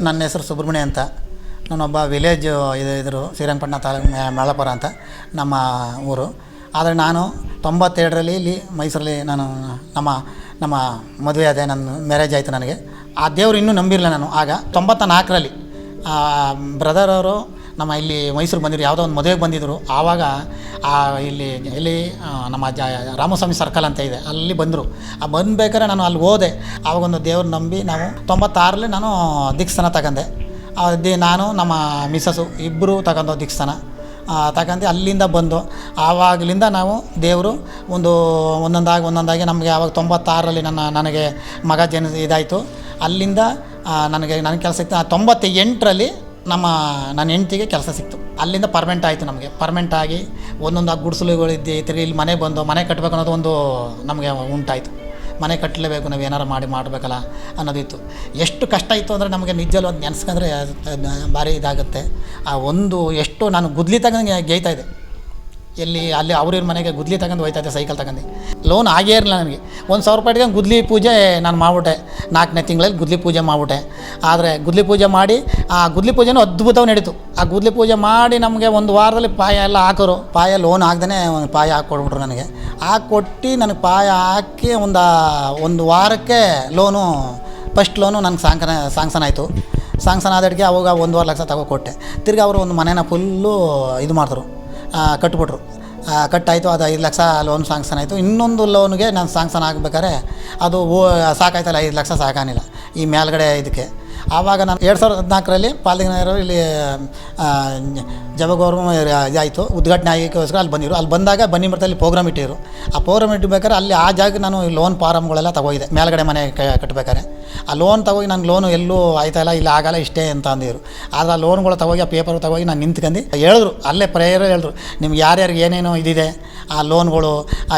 ನನ್ನ ಹೆಸರು ಸುಬ್ರಹ್ಮಣ್ಯ ಅಂತ. ನಾನೊಬ್ಬ ವಿಲೇಜ್ ಇದು ಇದ್ರು, ಶ್ರೀರಂಗಪಟ್ಟಣ ತಾಲೂಕು ಮಳಪುರ ಅಂತ, ನಮ್ಮ ಊರು. ಆದರೆ ನಾನು ತೊಂಬತ್ತೆರಡರಲ್ಲಿ ಇಲ್ಲಿ ಮೈಸೂರಲ್ಲಿ ನಾನು ನಮ್ಮ ನಮ್ಮ ಮದುವೆ ಅದೇ ನನ್ನ ಮ್ಯಾರೇಜ್ ಆಯಿತು ನನಗೆ. ಆ ದೇವರು ಇನ್ನೂ ನಂಬಿರಲಿಲ್ಲ ನಾನು. ಆಗ ತೊಂಬತ್ತ ನಾಲ್ಕರಲ್ಲಿ ಬ್ರದರ್ ಅವರು ನಮ್ಮ ಇಲ್ಲಿ ಮೈಸೂರು ಬಂದಿದ್ರು ಯಾವುದೋ ಒಂದು ಮದುವೆಗೆ ಬಂದಿದ್ದರು ಆವಾಗ ಆ ಇಲ್ಲಿ ಇಲ್ಲಿ ನಮ್ಮ ಜ, ರಾಮಸ್ವಾಮಿ ಸರ್ಕಲ್ ಅಂತ ಇದೆ, ಅಲ್ಲಿ ಬಂದರು. ಆ ಬಂದ್ಬೇಕಾದ್ರೆ ನಾನು ಅಲ್ಲಿ ಹೋದೆ. ಆವಾಗೊಂದು ದೇವ್ರು ನಂಬಿ ನಾವು ತೊಂಬತ್ತಾರಲ್ಲಿ ನಾನು ದೀಕ್ಷಾನ ತಗೊಂಡೆ. ಅದೇ ನಾನು, ನಮ್ಮ ಮಿಸ್ಸಸ್ಸು ಇಬ್ಬರು ತಗೊಂಡು ದೀಕ್ಷಾನ. ತಗೊಂಡು ಅಲ್ಲಿಂದ ಬಂದು, ಆವಾಗಲಿಂದ ನಾವು ದೇವರು ಒಂದು ಒಂದೊಂದಾಗಿ ಒಂದೊಂದಾಗಿ ನಮಗೆ ಆವಾಗ ತೊಂಬತ್ತಾರರಲ್ಲಿ ನನ್ನ, ನನಗೆ ಮಗ ಜನ ಇದಾಯಿತು. ಅಲ್ಲಿಂದ ನನಗೆ, ನನ್ನ ಕೆಲಸ ಇತ್ತು. ತೊಂಬತ್ತೆಂಟರಲ್ಲಿ ನಮ್ಮ, ನನ್ನ ಹೆಂಡ್ತಿಗೆ ಕೆಲಸ ಸಿಕ್ತು. ಅಲ್ಲಿಂದ ಪರ್ಮೆಂಟ್ ಆಯಿತು ನಮಗೆ. ಪರ್ಮೆಂಟ್ ಆಗಿ ಒಂದೊಂದು ಗುಡಿಸಲುಗಳಿದ್ದು ತಿರುಗಿ ಇಲ್ಲಿ ಮನೆ ಬಂದು, ಮನೆ ಕಟ್ಟಬೇಕು ಅನ್ನೋದು ಒಂದು ನಮಗೆ ಉಂಟಾಯಿತು. ಮನೆ ಕಟ್ಟಲೇಬೇಕು ನಾವು ಏನಾರು ಮಾಡಿ ಮಾಡಬೇಕಲ್ಲ ಅನ್ನೋದಿತ್ತು ಎಷ್ಟು ಕಷ್ಟ ಇತ್ತು ಅಂದರೆ ನಮಗೆ ನಿಜಲ್ಲೂ ಒಂದು ನೆನೆಸ್ಕೊಂಡ್ರೆ ಭಾರಿ ಇದಾಗುತ್ತೆ. ಆ ಒಂದು ಎಷ್ಟು ನಾನು ಗುದ್ಲಿ ತಗೊಂಡು ಗೇಯ್ತಾ ಎಲ್ಲಿ ಅಲ್ಲಿ ಅವ್ರ ಮನೆಗೆ ಗುದ್ಲಿ ತಗೊಂಡು ಹೋಯ್ತಾ ಇದ್ದೆ ಸೈಕಲ್ ತಗೊಂಡು. ಲೋನ್ ಆಗೇ ಇರಲಿಲ್ಲ ನನಗೆ ಒಂದು ಸಾವಿರ ರೂಪಾಯಿ ಇಟ್ಕೊಂಡು ಗುದ್ಲಿ ಪೂಜೆ ನಾನು ಮಾಡ್ಬಿಟ್ಟೆ. ನಾಲ್ಕನೇ ತಿಂಗಳಲ್ಲಿ ಗುದ್ಲಿ ಪೂಜೆ ಮಾಡ್ಬಿಟ್ಟೆ. ಆದರೆ ಗುದ್ಲಿ ಪೂಜೆ ಮಾಡಿ, ಆ ಗುದ್ಲಿ ಪೂಜೆನೂ ಅದ್ಭುತವಾಗಿ ನಡೀತು. ಆ ಗುದ್ಲಿ ಪೂಜೆ ಮಾಡಿ ನಮಗೆ ಒಂದು ವಾರದಲ್ಲಿ ಪಾಯ ಎಲ್ಲ ಹಾಕೋರು. ಪಾಯ ಲೋನ್ ಆಗ್ದೇ ಒಂದು ಪಾಯ ಹಾಕ್ಕೊಡ್ಬಿಟ್ರು ನನಗೆ. ಹಾಕ್ಕೊಟ್ಟು ನನಗೆ ಪಾಯ ಹಾಕಿ ಒಂದು ಒಂದು ವಾರಕ್ಕೆ ಲೋನು ಫಸ್ಟ್ ಲೋನು ನನಗೆ ಸಾಂಕನ ಸಾಂಕ್ಷನ್ ಆಯಿತು. ಸಾಂಕ್ಷನ್ ಆದಡಿಗೆ ಅವಾಗ ಒಂದುವರೆ ಲಕ್ಷ ತಗೋ ಕೊಟ್ಟೆ. ತಿರ್ಗಿ ಅವರು ಒಂದು ಮನೇನ ಫುಲ್ಲು ಇದು ಮಾಡಿದ್ರು. ಕಟ್ಬಿಟ್ರು. ಕಟ್ಟಾಯಿತು, ಅದು ಐದು ಲಕ್ಷ ಲೋನ್ ಸಾಂಕ್ಷನ್ ಆಯಿತು. ಇನ್ನೊಂದು ಲೋನ್ಗೆ ನಾನು ಸಾಂಕ್ಷನ್ ಆಗಬೇಕಾದ್ರೆ ಅದು ಓ, ಸಾಕಾಯ್ತಲ್ಲ, ಐದು ಲಕ್ಷ ಸಾಕಾನಿಲ್ಲ ಈ ಮೇಲ್ಗಡೆ ಇದಕ್ಕೆ. ಆವಾಗ ನಾನು ಎರಡು ಸಾವಿರದ ಹದಿನಾಲ್ಕರಲ್ಲಿ ಪಾಲ್ದಿನಗರ ಇಲ್ಲಿ ಜಬಗೌರ್ಮ ಜಬಗೌರು ಇದಾಯಿತು ಉದ್ಘಾಟನೆ ಆಗಿಕ್ಕೋಸ್ಕರ ಅಲ್ಲಿ ಬಂದಿರು ಅಲ್ಲಿ ಬಂದಾಗ ಬನ್ನಿ ಮಠದಲ್ಲಿ ಪ್ರೋಗ್ರಾಮ್ ಇಟ್ಟಿರು ಆ ಪ್ರೋಗ್ರಾಮ್ ಇಟ್ಟಬೇಕಾದ್ರೆ ಅಲ್ಲಿ ಆ ಜಾಗ ನಾನು ಲೋನ್ ಫಾರಮ್ಗಳೆಲ್ಲ ತಗೋಯಿದೆ. ಮೇಲ್ಗಡೆ ಮನೆ ಕಟ್ಟಬೇಕಾರೆ ಆ ಲೋನ್ ತಗೋಗಿ ನಂಗೆ ಲೋನು ಎಲ್ಲೂ ಆಯ್ತಾಯಿಲ್ಲ ಇಲ್ಲ ಆಗಲ್ಲ ಇಷ್ಟೇ ಅಂತ ಅಂದಿದ್ರು. ಆದರೆ ಆ ಲೋನ್ಗಳು ತಗೋಗಿ ಆ ಪೇಪರ್ ತಗೋಗಿ ನಾನು ನಿಂತ್ಕೊಂಡು ಹೇಳಿದ್ರು ಅಲ್ಲೇ ಪ್ರೇಯರ್ ಹೇಳಿದ್ರು. ನಿಮ್ಗೆ ಯಾರ್ಯಾರಿಗೆ ಏನೇನು ಇದಿದೆ ಆ ಲೋನ್ಗಳು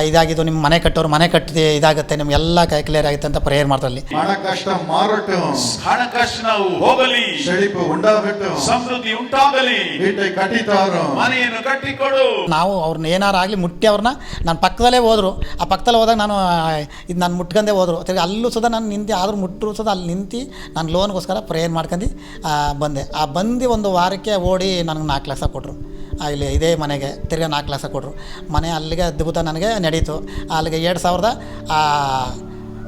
ಇದಾಗಿದ್ದು ನಿಮ್ಮ ಮನೆ ಕಟ್ಟೋರು ಮನೆ ಕಟ್ಟಿದೆ ಇದಾಗುತ್ತೆ ನಿಮ್ಗೆಲ್ಲ ಕೈ ಕ್ಲಿಯರ್ ಆಗುತ್ತೆ ಅಂತ ಪ್ರೇಯರ್ ಮಾಡ್ತಾರಲ್ಲಿ. ನಾವು ಅವ್ರನ್ನ ಏನಾರು ಆಗಲಿ ಮುಟ್ಟಿ ಅವ್ರನ್ನ ನಾನು ಪಕ್ಕದಲ್ಲೇ ಹೋದ್ರು. ಆ ಪಕ್ಕದಲ್ಲಿ ಹೋದಾಗ ನಾನು ಇದು ನಾನು ಮುಟ್ಕೊಂಡೇ ಹೋದ್ರು. ತಿರ್ಗಿ ಅಲ್ಲೂ ಸುದ ನಾನು ನಿಂತೆ ಆದ್ರೂ ಮುಟ್ ಮುಟ್ಟರು ಸದ ಅಲ್ಲಿ ನಿಂತು ನಾನು ಲೋನ್ಗೋಸ್ಕರ ಪ್ರೇಯರ್ ಮಾಡ್ಕೊಂಡು ಬಂದೆ. ಆ, ಬಂದು ಒಂದು ವಾರಕ್ಕೆ ಓಡಿ ನನಗೆ ನಾಲ್ಕು ಲಕ್ಷ ಕೊಟ್ಟರು. ಇಲ್ಲಿ ಇದೇ ಮನೆಗೆ ತಿರ್ಗಿ ನಾಲ್ಕು ಲಕ್ಷ ಕೊಟ್ಟರು. ಮನೆ ಅಲ್ಲಿಗೆ ಅದ್ಭುತ ನನಗೆ ನಡೀತು. ಅಲ್ಲಿಗೆ ಎರಡು ಸಾವಿರದ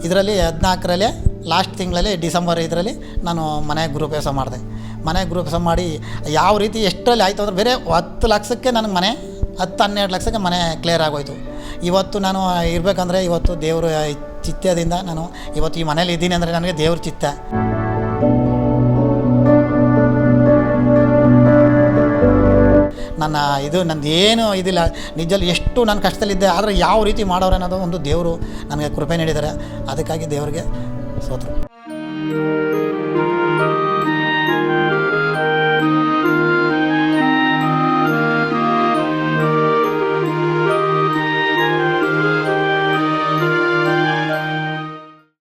ಇದರಲ್ಲಿ ಹದಿನಾಲ್ಕರಲ್ಲಿ, ಲಾಸ್ಟ್ ತಿಂಗಳಲ್ಲಿ, ಡಿಸೆಂಬರ್ ಇದರಲ್ಲಿ ನಾನು ಮನೆ ಗೃಹಪ್ರವೇಶ ಮಾಡಿದೆ. ಮನೆ ಗೃಹಪ್ರವೇಶ ಮಾಡಿ ಯಾವ ರೀತಿ ಎಷ್ಟರಲ್ಲಿ ಆಯಿತು ಅಂದರೆ ಬೇರೆ ಹತ್ತು ಲಕ್ಷಕ್ಕೆ ನನಗೆ ಮನೆ, ಹತ್ತು ಹನ್ನೆರಡು ಲಕ್ಷಕ್ಕೆ ಮನೆ ಕ್ಲಿಯರ್ ಆಗೋಯ್ತು. ಇವತ್ತು ನಾನು ಇರಬೇಕಂದ್ರೆ ಇವತ್ತು ದೇವರು ಚಿತ್ತದಿಂದ ನಾನು ಇವತ್ತು ಈ ಮನೇಲಿ ಇದ್ದೀನಿ ಅಂದರೆ ನನಗೆ ದೇವ್ರ ಚಿತ್ತ. ನನ್ನ ಇದು ನಂದು ಏನು ಇದಿಲ್ಲ. ನಿಜಲ್ಲಿ ಎಷ್ಟು ನಾನು ಕಷ್ಟದಲ್ಲಿದ್ದೆ, ಆದರೆ ಯಾವ ರೀತಿ ಮಾಡೋರು ಅನ್ನೋದು ಒಂದು ದೇವರು ನನಗೆ ಕೃಪೆ ನೀಡಿದ್ದಾರೆ. ಅದಕ್ಕಾಗಿ ದೇವರಿಗೆ ಸೋತರು